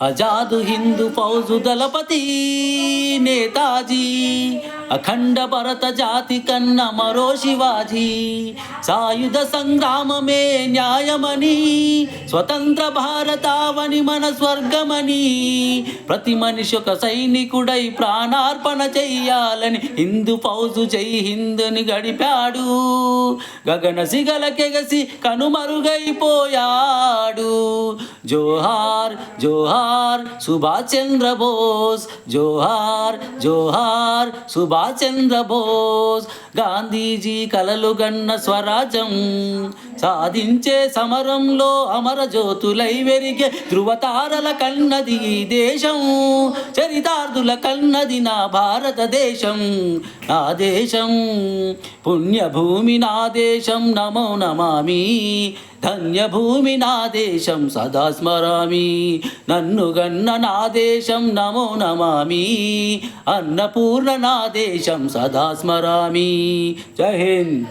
అజాద్ హిందూ ఫౌజు దళపతి నేతాజీ అఖండ భరత జాతి కన్న మరో శివాజీ. సాయుధ సంగ్రామమే న్యాయమని స్వతంత్ర భారతావని మన స్వర్గమని. ప్రతి మనిషి ఒక సైనికుడై ప్రాణార్పణ చెయ్యాలని హిందూ ఫౌజు జై హిందుని గడిపాడు. గగన సిగలకెగసి కనుమరుగైపోయాడు. జోహార్ జోహార్ సుభాష్ చంద్ర బోస్. జోహార్ జోహార్ సుభాష్ చంద్ర బోస్. గాంధీజీ కలలు గన్న స్వరాజ్యం సాధించే సమరంలో అమర జ్యోతులై వెరిగే ధృవతారల కన్నది ఈ దేశం. చరితార్థుల కన్నది నా భారతదేశం. నా దేశం. పుణ్యభూమి నా దేశం. నమో నమామి. ధన్యభూమి నా దేశం సదా స్మరామి. నన్ను గన్న నా దేశం నమో నమామి. అన్నపూర్ణ నా దేశం సదా స్మరామి. జై హింద్.